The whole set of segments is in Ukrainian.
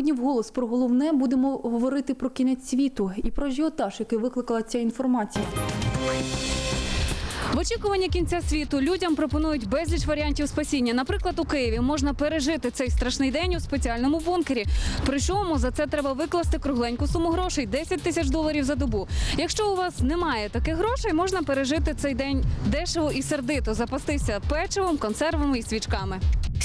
Сьогодні вголос про головне будемо говорити про кінець світу і про ажіотаж, який викликала ця інформація. В очікуванні кінця світу людям пропонують безліч варіантів спасіння. Наприклад, у Києві можна пережити цей страшний день у спеціальному бункері. Причому за це треба викласти кругленьку суму грошей 10 тисяч доларів за добу. Якщо у вас немає таких грошей, можна пережити цей день дешево і сердито, запастися печивом, консервами і свічками.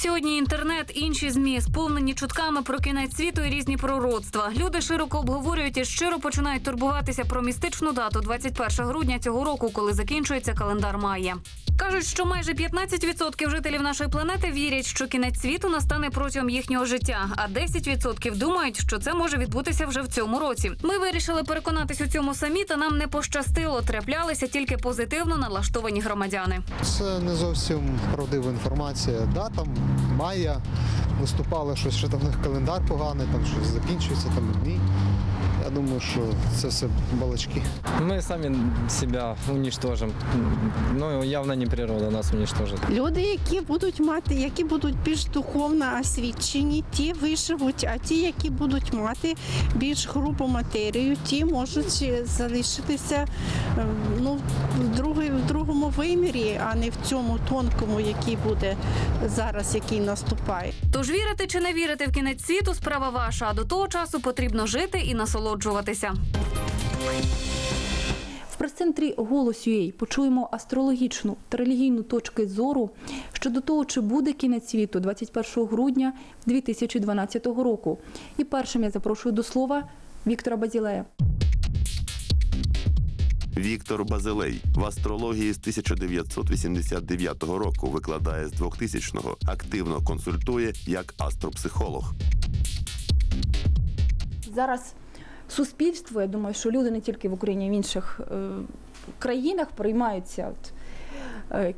Сьогодні інтернет, інші змі сповнені чутками про кінець світу і різні пророцтва. Люди широко обговорюють і щиро починають турбуватися про містичну дату 21 грудня цього року, коли закінчується календар Майя. Кажуть, що майже 15% жителів нашої планети вірять, що кінець світу настане протягом їхнього життя, а 10% думають, що це може відбутися вже в цьому році. Ми вирішили переконатись у цьому самі, та нам не пощастило. Траплялися тільки позитивно налаштовані громадяни. Це не зовсім правдива інформація. Да, там Майя виступали щось, що там в них календар поганий, там щось закінчується, там дні. Я думаю, що це все балачки. Мы сами себя уничтожим. Но явно не природа нас уничтожит. Люди, які будуть мати, які будуть більш духовно освічені, ті виживуть, а ті, які будуть мати більш грубу матерію, ті можуть залишитися е, ну, в, другий, в другому вимірі, а не в цьому тонкому, який буде зараз, який наступає. Тож вірити чи не вірити в кінець світу справа ваша. А до того часу потрібно жити і насолоджуватися. В прес-центрі «Голос UA» почуємо астрологічну та релігійну точки зору щодо того, чи буде кінець світу 21 грудня 2012 року. І першим я запрошую до слова Віктора Базілея. Віктор Базилей в астрології з 1989 року викладає з 2000-го, активно консультує як астропсихолог. Зараз суспільство, я думаю, що люди не тільки в Україні, а й в інших е, країнах приймаються от, е,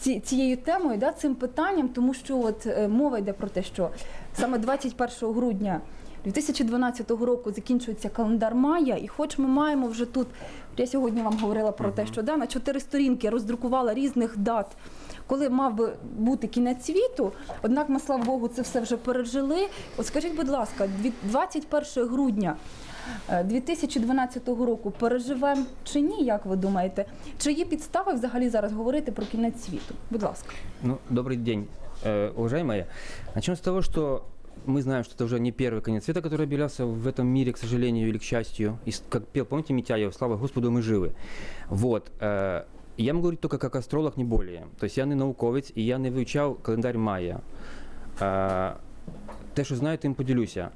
ці, цією темою, да, цим питанням, тому що от, е, мова йде про те, що саме 21 грудня 2012 року закінчується календар Майя, і хоч ми маємо вже тут, я сьогодні вам говорила про те, що да, на чотири сторінки роздрукувала різних дат. Коли мав би бути кінець світу, однак ми, слава Богу, це все вже пережили. От скажіть, будь ласка, дві- 21 грудня 2012 року переживемо чи ні, як ви думаєте? Чи є підстави взагалі зараз говорити про кінець світу? Будь ласка. Ну, добрый день, э, уважаемые. Начнем с того, что мы знаем, что это уже не первый конец света, который объявлялся в этом мире, к сожалению или к счастью. И с- как пел, помните, Митяев, слава Господу, мы живы. Вот. э, я могу говорить только как астролог, не более. То есть я не науковець, і я не вивчав календар Майя. Е, те, що знаю, тим поділюся.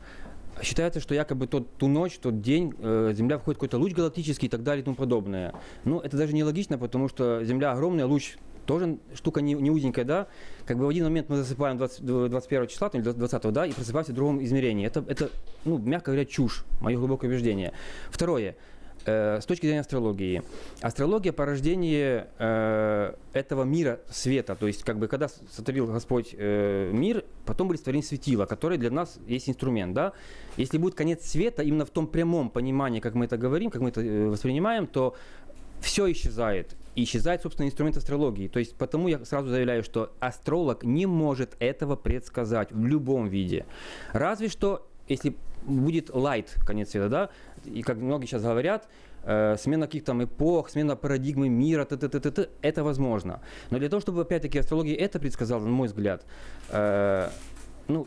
Считается, что якобы тот, ту ночь, тот день э, Земля входит в какой-то луч галактический и так далее и тому подобное. Ну, это даже нелогично, потому что Земля огромная, луч тоже штука не, не узенькая, да? Как бы в один момент мы засыпаем 20, 21 числа, там, или 20, да, и просыпаемся в другом измерении. Это, это, ну, мягко говоря, чушь, мое глубокое убеждение. Второе. Э, с точки зрения астрологии. Астрология порождение э, этого мира света. То есть, как бы, когда сотворил Господь э, мир, потом были створены светила, которые для нас есть инструмент. Да? Если будет конец света, именно в том прямом понимании, как мы это говорим, как мы это э, воспринимаем, то все исчезает. И исчезает, собственно, инструмент астрологии. То есть, потому я сразу заявляю, что астролог не может этого предсказать в любом виде. Разве что, если будет light, конец света, да, и как многие сейчас говорят, э, смена каких-то там эпох, смена парадигмы мира, т -т -т -т -т, это возможно. Но для того, чтобы, опять-таки, астрология это предсказала, на мой взгляд, э, ну,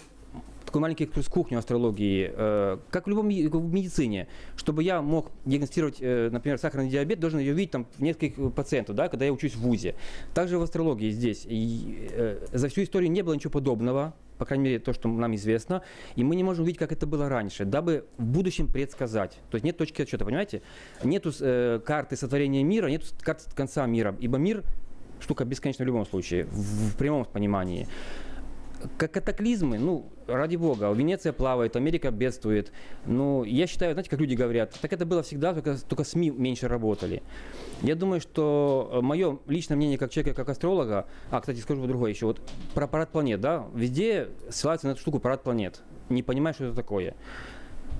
такой маленький экскурс кухню астрологии, э, как в любом в медицине, чтобы я мог диагностировать, э, например, сахарный диабет, должен ее видеть там нескольких пациентов, да, когда я учусь в ВУЗе. Также в астрологии здесь. И, э, за всю историю не было ничего подобного, по крайней мере, то, что нам известно, и мы не можем увидеть, как это было раньше, дабы в будущем предсказать. То есть нет точки отсчета, понимаете? Нету э, карты сотворения мира, нет карты конца мира, ибо мир штука бесконечна в любом случае, в, в прямом понимании. Как катаклизмы, ну, ради бога, Венеция плавает, Америка бедствует. Ну, я считаю, знаете, как люди говорят, так это было всегда, только, только СМИ меньше работали. Я думаю, что мое личное мнение как человека, как астролога, а, кстати, скажу другое еще, вот про парад планет, да, везде ссылаются на эту штуку парад планет, не понимая, что это такое.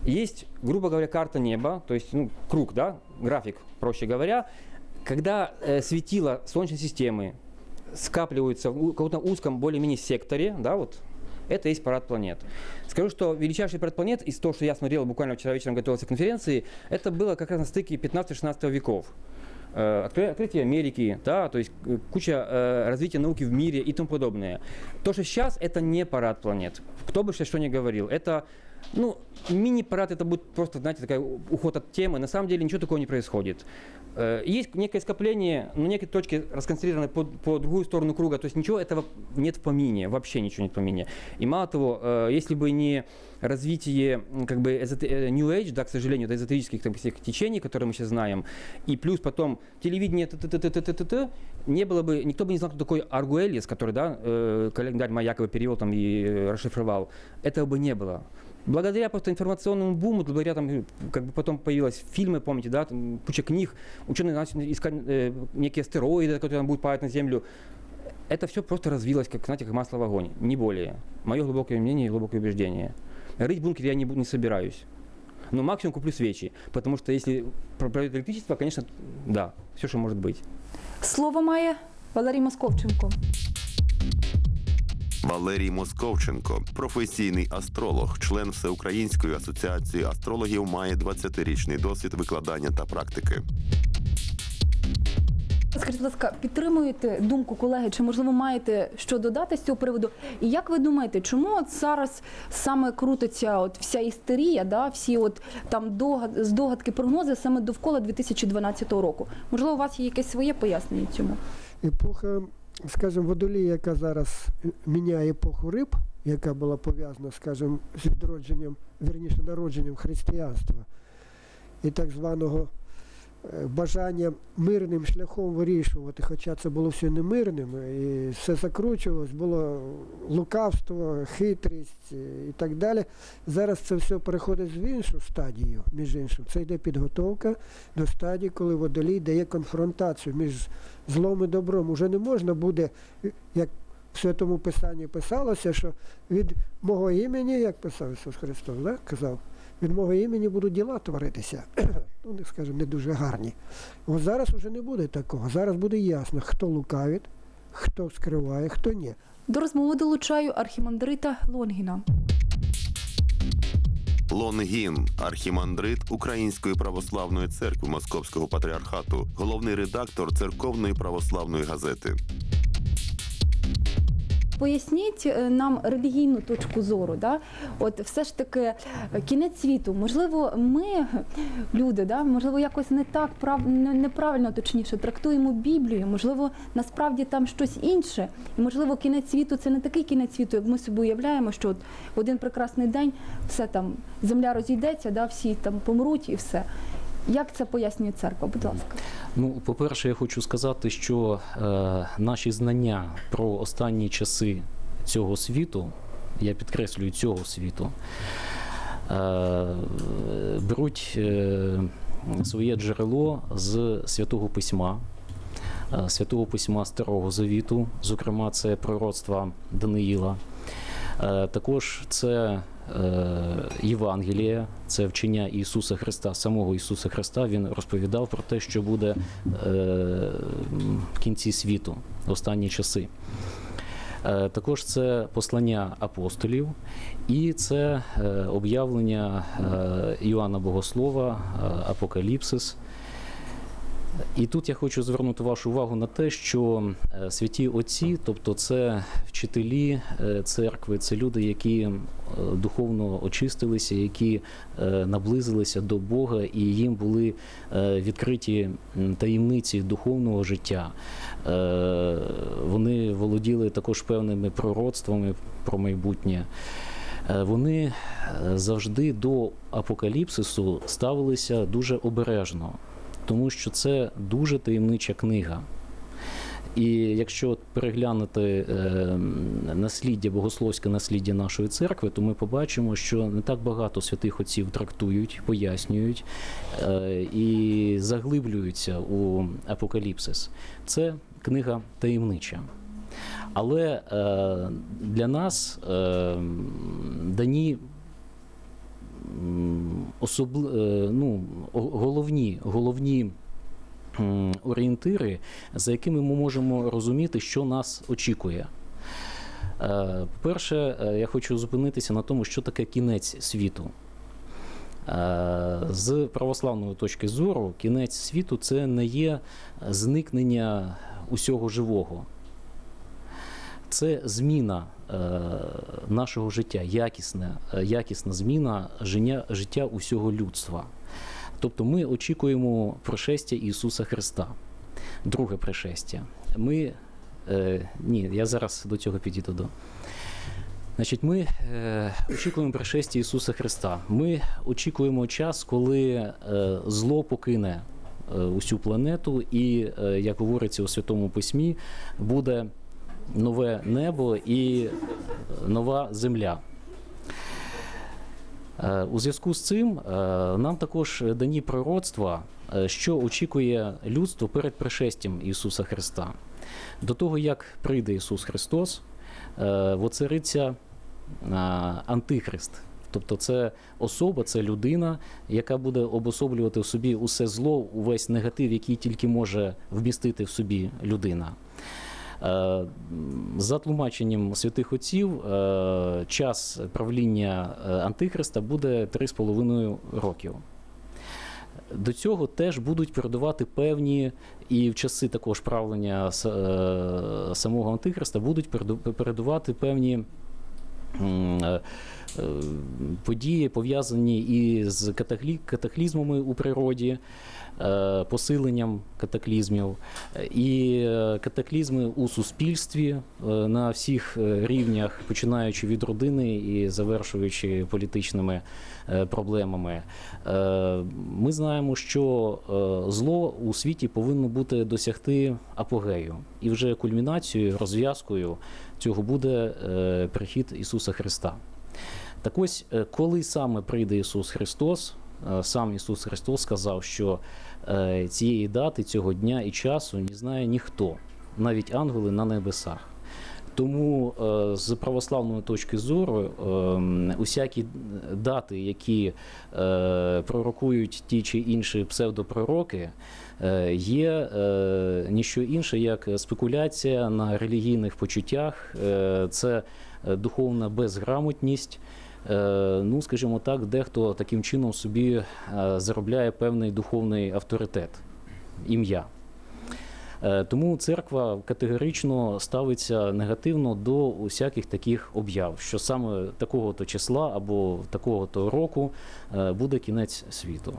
Есть, грубо говоря, карта неба, то есть ну, круг, да, график, проще говоря, когда э, светила Солнечной системы скапливаются в каком-то узком более-менее секторе, да, вот это есть парад планет. Скажу, что величайший парад планет из того, что я смотрел буквально вчера вечером готовился к конференции, это было как раз на стыке 15-16 веков. Э, откры- Открытие Америки, да, то есть э, куча э, развития науки в мире и тому подобное. То, что сейчас, это не парад планет. Кто бы сейчас что ни говорил, это ну, мини-парад это будет просто, знаете, такой уход от темы. На самом деле ничего такого не происходит. Э, Есть некое скопление, но некие точки расконцентрированы по, по другую сторону круга. То есть ничего этого нет в помине, вообще ничего нет в помине. И мало того, э, если бы не развитие как бы э, New Age, да, к сожалению, это эзотерических там, всех течений, которые мы сейчас знаем, и плюс потом телевидение, т -т -т -т -т -т -т не было бы, никто бы не знал, кто такой Аргуэльес, который, да, э, календарь Маякова перевел там и расшифровал. Этого бы не было. Благодаря просто информационному буму, благодаря там, как бы потом появились фильмы, помните, да, там куча книг, ученые начали искать э, некие астероиды, которые там будут падать на Землю. Это все просто развилось, как, знаете, как масло в огонь, не более. Мое глубокое мнение и глубокое убеждение. Рыть бункер я не, не собираюсь. Но максимум куплю свечи, потому что если про- пройдет электричество, конечно, да, все, что может быть. Слово має Валерій Московченко. Валерій Московченко, професійний астролог, член Всеукраїнської асоціації астрологів, має 20-річний досвід викладання та практики. Скажіть, будь ласка, підтримуєте думку колеги, чи можливо маєте що додати з цього приводу? І як ви думаєте, чому от зараз саме крутиться от вся істерія, да, всі от там догад, здогадки, прогнози саме довкола 2012 року? Можливо, у вас є якесь своє пояснення цьому? епоха, скажімо, водолія, яка зараз міняє епоху риб, яка була пов'язана, скажімо, з відродженням, вірніше народженням християнства і так званого е, бажання мирним шляхом вирішувати, хоча це було все не мирним, і все закручувалось, було лукавство, хитрість е, і так далі. Зараз це все переходить в іншу стадію, між іншим. Це йде підготовка до стадії, коли водолій дає конфронтацію між злом і добром. Уже не можна буде, як в Святому Писанні писалося, що від мого імені, як писав Ісус Христос, да? казав, від мого імені будуть діла творитися. ну, не скажімо, не дуже гарні. От зараз уже не буде такого. Зараз буде ясно, хто лукавить, хто скриває, хто ні. До розмови долучаю архімандрита Лонгіна. Лонгін, архімандрит Української православної церкви Московського патріархату, головний редактор церковної православної газети. Поясніть е, нам релігійну точку зору. Да? От все ж таки е, кінець світу. Можливо, ми, люди, да? можливо, якось не так прав... неправильно точніше трактуємо Біблію. Можливо, насправді там щось інше. І можливо, кінець світу це не такий кінець світу, як ми собі уявляємо, що от один прекрасний день все там земля розійдеться, да? всі там помруть і все. Як це пояснює церква? Будь ласка. Ну, по-перше, я хочу сказати, що е, наші знання про останні часи цього світу, я підкреслюю цього світу, е, беруть е, своє джерело з святого письма, е, святого письма Старого Завіту, зокрема, це пророцтва Даниїла. Е, Також це е, Євангеліє, це вчення Ісуса Христа, самого Ісуса Христа. Він розповідав про те, що буде е, в кінці світу, останні часи. Е, Також це послання апостолів і це об'явлення Іоанна Богослова, Апокаліпсис. І тут я хочу звернути вашу увагу на те, що е, святі отці, тобто це вчителі е, церкви, це люди, які е, духовно очистилися, які наблизилися до Бога, і їм були відкриті таємниці духовного життя. Вони володіли також певними пророцтвами про майбутнє. Вони завжди до апокаліпсису ставилися дуже обережно тому що це дуже таємнича книга. І якщо переглянути е, насліддя, богословське насліддя нашої церкви, то ми побачимо, що не так багато святих отців трактують, пояснюють е, і заглиблюються у апокаліпсис. Це книга таємнича. Але е, для нас дані особли, е, ну, головні, головні орієнтири, за якими ми можемо розуміти, що нас очікує. Е, По-перше, е, я хочу зупинитися на тому, що таке кінець світу. З православної точки зору, кінець світу це не є зникнення усього живого. Це зміна нашого життя, якісна, е, якісна зміна життя усього людства. Тобто ми очікуємо пришестя Ісуса Христа, друге пришестя. Ми, е, ні, я зараз до цього підійду. До. Значить, ми е, очікуємо пришестя Ісуса Христа. Ми очікуємо час, коли е, зло покине е, усю планету, і, е, як говориться у Святому Письмі, буде нове небо і нова земля. Е, У зв'язку з цим е, нам також дані пророцтва, е, що очікує людство перед пришестям Ісуса Христа. До того, як прийде Ісус Христос, воцариться Антихрист. Тобто це особа, це людина, яка буде обособлювати в собі усе зло, увесь негатив, який тільки може вмістити в собі людина. Е, За тлумаченням святих отців, е, час правління е, Антихриста буде 3,5 років. До цього теж будуть передувати певні, і в часи також правлення самого Антихриста будуть передувати певні події, пов'язані із катаклі- катаклізмами у природі, е, посиленням катаклізмів, е, і е, катаклізми у суспільстві е, на всіх е, рівнях, починаючи від родини і завершуючи політичними е, проблемами. Е, Ми знаємо, що е, зло у світі повинно бути досягти апогею, і вже кульмінацією, розв'язкою цього буде е, прихід Ісуса Христа. Так ось, е, коли саме прийде Ісус Христос, е, сам Ісус Христос сказав, що цієї дати, цього дня і часу не знає ніхто, навіть ангели на небесах. Тому е, з православної точки зору е, усякі дати, які е, пророкують ті чи інші псевдопророки, є ніщо інше, як спекуляція на релігійних почуттях, це духовна безграмотність. Ну, скажімо так, дехто таким чином собі заробляє певний духовний авторитет, ім'я. Е, Тому церква категорично ставиться негативно до усяких таких об'яв, що саме такого-то числа або такого-то року е, буде кінець світу.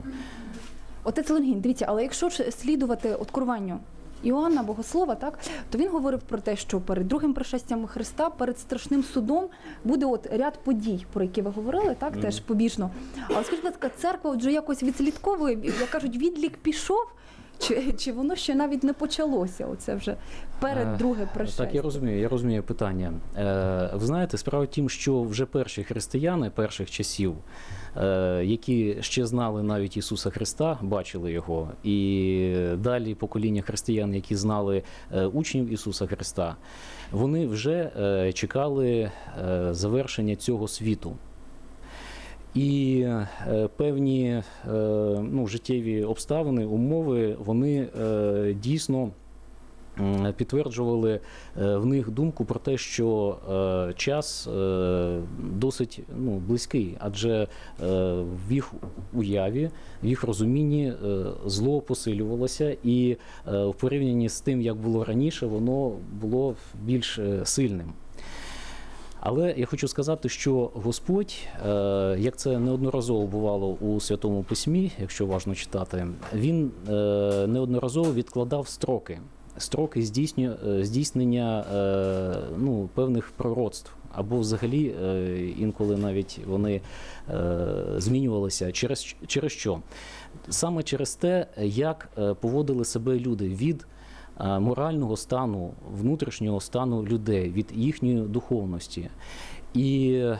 Отець Лонгін, дивіться, але якщо ж слідувати откровенню Іоанна Богослова, так то він говорив про те, що перед другим пришестям Христа, перед страшним судом буде от ряд подій, про які ви говорили, так теж побіжно. Але скажіть, будь ласка, церква вже якось відслідковує, як кажуть, відлік пішов. Чи, чи воно ще навіть не почалося? Оце вже перед Е, друге пришестя? Так, я розумію, я розумію питання. Е, Ви знаєте, справа в тім, що вже перші християни перших часів, е, які ще знали навіть Ісуса Христа, бачили його, і далі покоління християн, які знали е, учнів Ісуса Христа, вони вже е, чекали завершення цього світу. І е, певні е, ну, життєві обставини, умови, вони е, дійсно підтверджували в них думку про те, що час досить ну, близький, адже в їх уяві, в їх розумінні зло посилювалося, і в порівнянні з тим, як було раніше, воно було більш сильним. Але я хочу сказати, що Господь, е, як це неодноразово бувало у Святому Письмі, якщо важно читати, він е, неодноразово відкладав строки, строки е, здійснення ну, певних пророцтв. Або взагалі інколи навіть вони змінювалися через, через що? Саме через те, як поводили себе люди від морального стану, внутрішнього стану людей, від їхньої духовності. І е,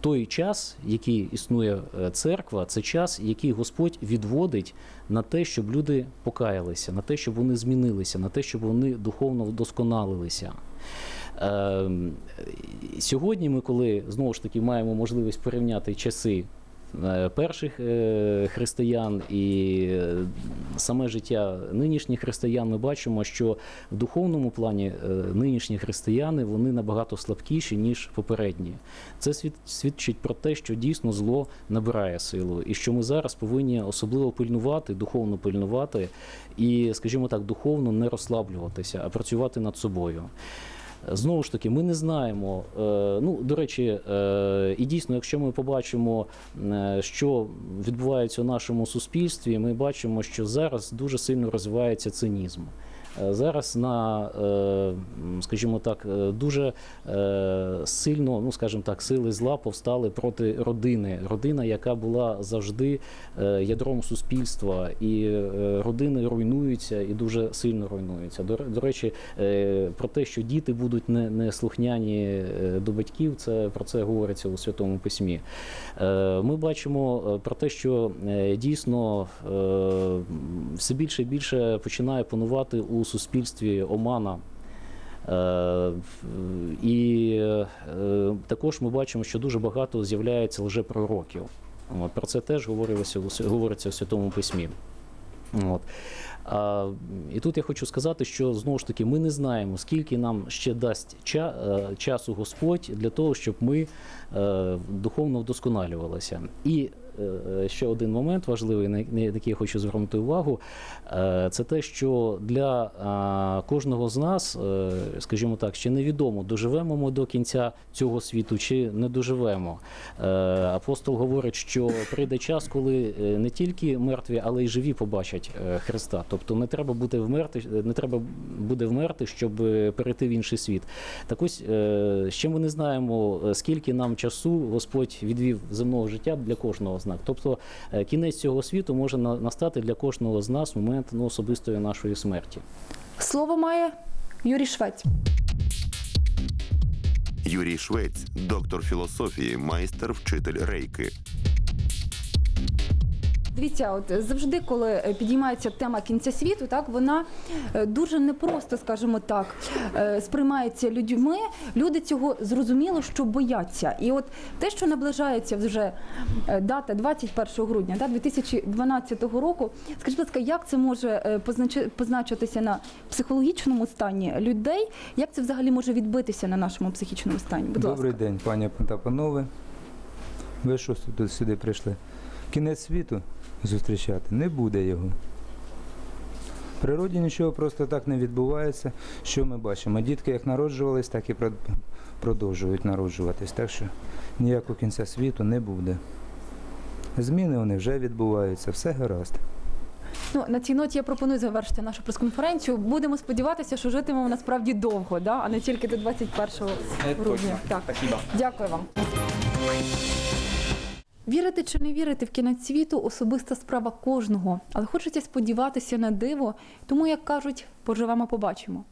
той час, який існує е, церква, це час, який Господь відводить на те, щоб люди покаялися, на те, щоб вони змінилися, на те, щоб вони духовно вдосконалилися. Е, Сьогодні ми, коли знову ж таки маємо можливість порівняти часи е, перших е, християн і е, саме життя нинішніх християн, ми бачимо, що в духовному плані е, нинішні християни вони набагато слабкіші, ніж попередні. Це свід- свідчить про те, що дійсно зло набирає силу, і що ми зараз повинні особливо пильнувати, духовно пильнувати і, скажімо так, духовно не розслаблюватися, а працювати над собою. Знову ж таки, ми не знаємо. е, Ну, до речі, е, і дійсно, якщо ми побачимо, е, що відбувається у нашому суспільстві, ми бачимо, що зараз дуже сильно розвивається цинізм. Е, Зараз на, е, скажімо так, е, дуже сильно, ну скажімо так, сили зла повстали проти родини. Родина, яка була завжди ядром суспільства, і родини руйнуються і дуже сильно руйнуються. До, речі, про те, що діти будуть не, не слухняні до батьків, це про це говориться у святому письмі. Ми бачимо про те, що дійсно все більше і більше починає панувати у суспільстві омана. Е, І е, також ми бачимо, що дуже багато з'являється лжепророків. Про це теж говориться у Святому Письмі. От. А, і тут я хочу сказати, що знову ж таки ми не знаємо, скільки нам ще дасть ча, е, часу Господь для того, щоб ми е, духовно вдосконалювалися. І ще один момент важливий, на який я хочу звернути увагу, е, це те, що для е, кожного з нас, е, скажімо так, ще невідомо, доживемо ми до кінця цього світу чи не доживемо. Е, Апостол говорить, що прийде час, коли е, не тільки мертві, але й живі побачать е, Христа. Тобто не треба бути вмерти, не треба буде вмерти, щоб е, перейти в інший світ. Так ось е, ще ми не знаємо, е, скільки нам часу Господь відвів земного життя для кожного з нас. Тобто е, кінець цього світу може настати для кожного з нас в момент ну, особистої нашої смерті. Слово має Юрій Швець. Юрій Швець, доктор філософії, майстер, вчитель рейки. Дивіться, от завжди, коли е, підіймається тема кінця світу, так вона е, дуже непросто, скажімо так, е, сприймається людьми. Люди цього зрозуміло, що бояться. І от те, що наближається вже дата 21 грудня, да, 2012 року, скажіть, будь ласка, як це може позначитися на психологічному стані людей? Як це взагалі може відбитися на нашому психічному стані? Будь Добрий ласка. день, пані та панове. Ви що сюди прийшли? Кінець світу зустрічати не буде його. В природі нічого просто так не відбувається. Що ми бачимо? Дітки як народжувались, так і продовжують народжуватись. Так що ніякого кінця світу не буде. Зміни вони вже відбуваються, все гаразд. Ну на цій ноті я пропоную завершити нашу прес-конференцію. Будемо сподіватися, що житимемо насправді довго, да? а не тільки до 21 грудня. Так. Дякую вам. Вірити чи не вірити в кінець світу особиста справа кожного, але хочеться сподіватися на диво, тому як кажуть, поживемо, побачимо.